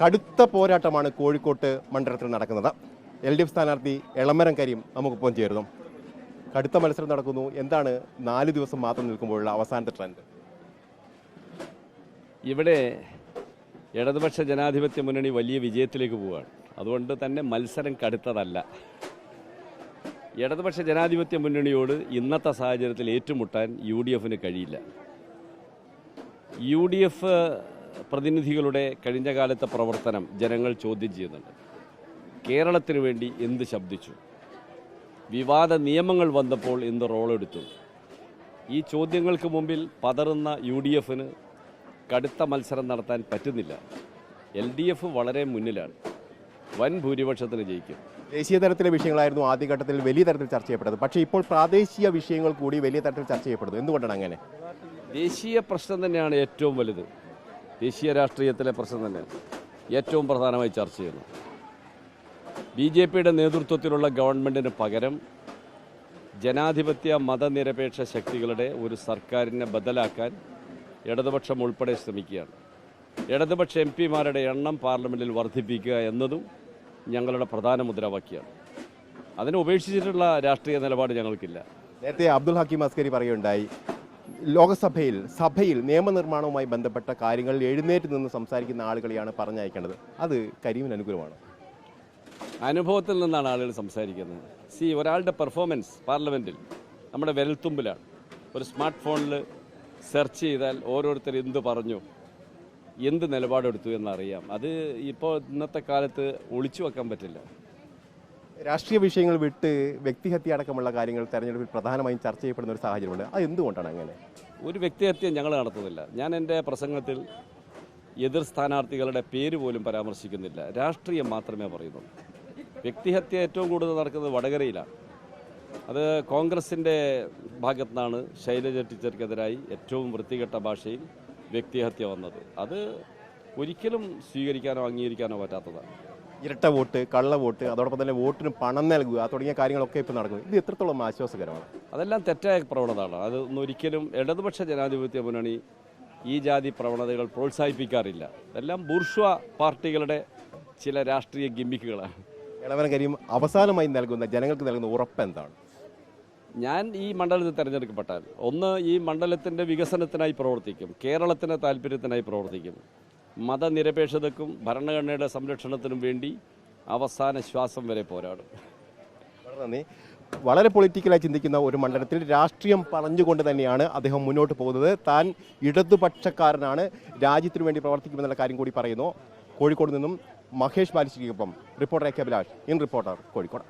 കടുത്ത പോരാട്ടമാണ് കോഴിക്കോട്ട് മണ്ഡലത്തിൽ നടക്കുന്നത്. എൽ ഡി എഫ് സ്ഥാനാർത്ഥി എളമരം കരീം നമുക്കൊപ്പം ചേരുന്നു. കടുത്ത മത്സരം നടക്കുന്നു. എന്താണ് നാല് ദിവസം മാത്രം നിൽക്കുമ്പോഴുള്ള അവസാനത്തെ ട്രെൻഡ്? ഇവിടെ ഇടതുപക്ഷ ജനാധിപത്യ മുന്നണി വലിയ വിജയത്തിലേക്ക് പോവുകയാണ്. അതുകൊണ്ട് തന്നെ മത്സരം കടുത്തതല്ല. ഇടതുപക്ഷ ജനാധിപത്യ മുന്നണിയോട് ഇന്നത്തെ സാഹചര്യത്തിൽ ഏറ്റുമുട്ടാൻ യു ഡി എഫിന് കഴിയില്ല. യു ഡി എഫ് പ്രതിനിധികളുടെ കഴിഞ്ഞ കാലത്തെ പ്രവർത്തനം ജനങ്ങൾ ചോദ്യം ചെയ്യുന്നുണ്ട്. കേരളത്തിന് വേണ്ടി എന്ത് ശബ്ദിച്ചു? വിവാദ നിയമങ്ങൾ വന്നപ്പോൾ എന്ത് റോളെടുത്തു? ഈ ചോദ്യങ്ങൾക്ക് മുമ്പിൽ പതറുന്ന യു ഡി എഫിന് കടുത്ത മത്സരം നടത്താൻ പറ്റുന്നില്ല. എൽ ഡി എഫ് വളരെ മുന്നിലാണ്. വൻ ഭൂരിപക്ഷത്തിന് ജയിക്കും. ദേശീയ തലത്തിലെ വിഷയങ്ങളായിരുന്നു ആദ്യഘട്ടത്തിൽ വലിയ തരത്തിൽ ചർച്ച ചെയ്യപ്പെട്ടത്. പക്ഷേ ഇപ്പോൾ പ്രാദേശിക വിഷയങ്ങൾ കൂടി വലിയ തരത്തിൽ ചർച്ച ചെയ്യപ്പെടുന്നു. എന്തുകൊണ്ടാണ് അങ്ങനെ? ദേശീയ പ്രശ്നം തന്നെയാണ് ഏറ്റവും വലുത്. ദേശീയ രാഷ്ട്രീയത്തിലെ പ്രശ്നം തന്നെയാണ് ഏറ്റവും പ്രധാനമായി ചർച്ച ചെയ്യുന്നു. ബി ജെ പിയുടെ നേതൃത്വത്തിലുള്ള ഗവൺമെന്റിന് പകരം ജനാധിപത്യ മതനിരപേക്ഷ ശക്തികളുടെ ഒരു സർക്കാരിനെ ബദലാക്കാൻ ഇടതുപക്ഷം ഉൾപ്പെടെ ശ്രമിക്കുകയാണ്. ഇടതുപക്ഷ എം പിമാരുടെ എണ്ണം പാർലമെന്റിൽ വർദ്ധിപ്പിക്കുക എന്നതും ഞങ്ങളുടെ പ്രധാന മുദ്രാവാക്യമാണ്. അതിനെ ഉപേക്ഷിച്ചിട്ടുള്ള രാഷ്ട്രീയ നിലപാട് ഞങ്ങൾക്കില്ല. നേരത്തെ അബ്ദുൽ ഹക്കീം അസ്കരി പറയുകയുണ്ടായി ലോകസഭയിൽ സഭയിൽ നിയമനിർമ്മാണവുമായി ബന്ധപ്പെട്ട കാര്യങ്ങൾ എഴുന്നേറ്റ് നിന്ന് സംസാരിക്കുന്ന ആളുകളെയാണ് പറഞ്ഞയക്കേണ്ടത്. അത് കരീമിന് അനുകൂലമാണ്. അനുഭവത്തിൽ നിന്നാണ് ആളുകൾ സംസാരിക്കുന്നത്. സി ഒരാളുടെ പെർഫോമൻസ് പാർലമെന്റിൽ നമ്മുടെ വിരൽത്തുമ്പിലാണ് ഒരു സ്മാർട്ട് ഫോണിൽ സെർച്ച് ചെയ്താൽ ഓരോരുത്തർ എന്ത് പറഞ്ഞു എന്ത് നിലപാടെടുത്തു എന്നറിയാം. അത് ഇപ്പോൾ ഇന്നത്തെ കാലത്ത് ഒളിച്ചു വെക്കാൻ പറ്റില്ല. രാഷ്ട്രീയ വിഷയങ്ങൾ വിട്ട് വ്യക്തിഹത്യ അടക്കമുള്ള കാര്യങ്ങൾ തെരഞ്ഞെടുപ്പിൽ പ്രധാനമായും ചർച്ച ചെയ്യപ്പെടുന്ന ഒരു സാഹചര്യമുണ്ട്. അത് എന്തുകൊണ്ടാണ് അങ്ങനെ? ഒരു വ്യക്തിഹത്യ ഞങ്ങൾ നടത്തുന്നില്ല. ഞാൻ എന്റെ പ്രസംഗത്തിൽ എതിർ സ്ഥാനാർത്ഥികളുടെ പേര് പോലും പരാമർശിക്കുന്നില്ല. രാഷ്ട്രീയം മാത്രമേ പറയുന്നുള്ളൂ വ്യക്തിഹത്യ ഏറ്റവും കൂടുതൽ നടക്കുന്നത് വടകരയിലാണ്. അത് കോൺഗ്രസിന്റെ ഭാഗത്തു നിന്നാണ് ശൈലജ ടീച്ചർക്കെതിരായി ഏറ്റവും വൃത്തികെട്ട ഭാഷയിൽ വ്യക്തിഹത്യ വന്നത്. അത് ഒരിക്കലും സ്വീകരിക്കാനോ അംഗീകരിക്കാനോ പറ്റാത്തതാണ്. ഇരട്ട വോട്ട് കള്ള വോട്ട് അതോടൊപ്പം തന്നെ വോട്ടിന് പണം നൽകുക തുടങ്ങിയ കാര്യങ്ങളൊക്കെ ഇപ്പോൾ നടക്കുന്നു. ഇത് എത്രത്തോളം ആശ്വാസകരമാണ്? അതെല്ലാം തെറ്റായ പ്രവണതയാണ്. അത് ഒരിക്കലും ഇടതുപക്ഷ ജനാധിപത്യ മുന്നണി ഈ ജാതി പ്രവണതകൾ പ്രോത്സാഹിപ്പിക്കാറില്ല. ഇതെല്ലാം ബൂർഷ്വ പാർട്ടികളുടെ ചില രാഷ്ട്രീയ ഗിമ്മിക്കുകളാണ്. ഇളവന കരീം അവസാനമായി നൽകുന്ന ജനങ്ങൾക്ക് നൽകുന്ന ഉറപ്പ് എന്താണ്? ഞാൻ ഈ മണ്ഡലത്തിൽ തിരഞ്ഞെടുക്കപ്പെട്ടാൽ ഒന്ന് ഈ മണ്ഡലത്തിന്റെ വികസനത്തിനായി പ്രവർത്തിക്കും കേരളത്തിന്റെ താല്പര്യത്തിനായി പ്രവർത്തിക്കും. മതനിരപേക്ഷതക്കും ഭരണഘടനയുടെ സംരക്ഷണത്തിനും വേണ്ടി അവസാന ശ്വാസം വരെ പോരാടും. നന്ദി. വളരെ പൊളിറ്റിക്കലായി ചിന്തിക്കുന്ന ഒരു മണ്ഡലത്തിൽ രാഷ്ട്രീയം പറഞ്ഞുകൊണ്ട് തന്നെയാണ് അദ്ദേഹം മുന്നോട്ട് പോകുന്നത്. താൻ ഇടതുപക്ഷക്കാരനാണ്. രാജ്യത്തിനു വേണ്ടി പ്രവർത്തിക്കുമെന്നുള്ള കാര്യം കൂടി പറയുന്നു. കോഴിക്കോട് നിന്നും Mahesh ബാലിശ്ശേരിക്കൊപ്പം Reporter A K Abhilash. In Reporter Kozhikode.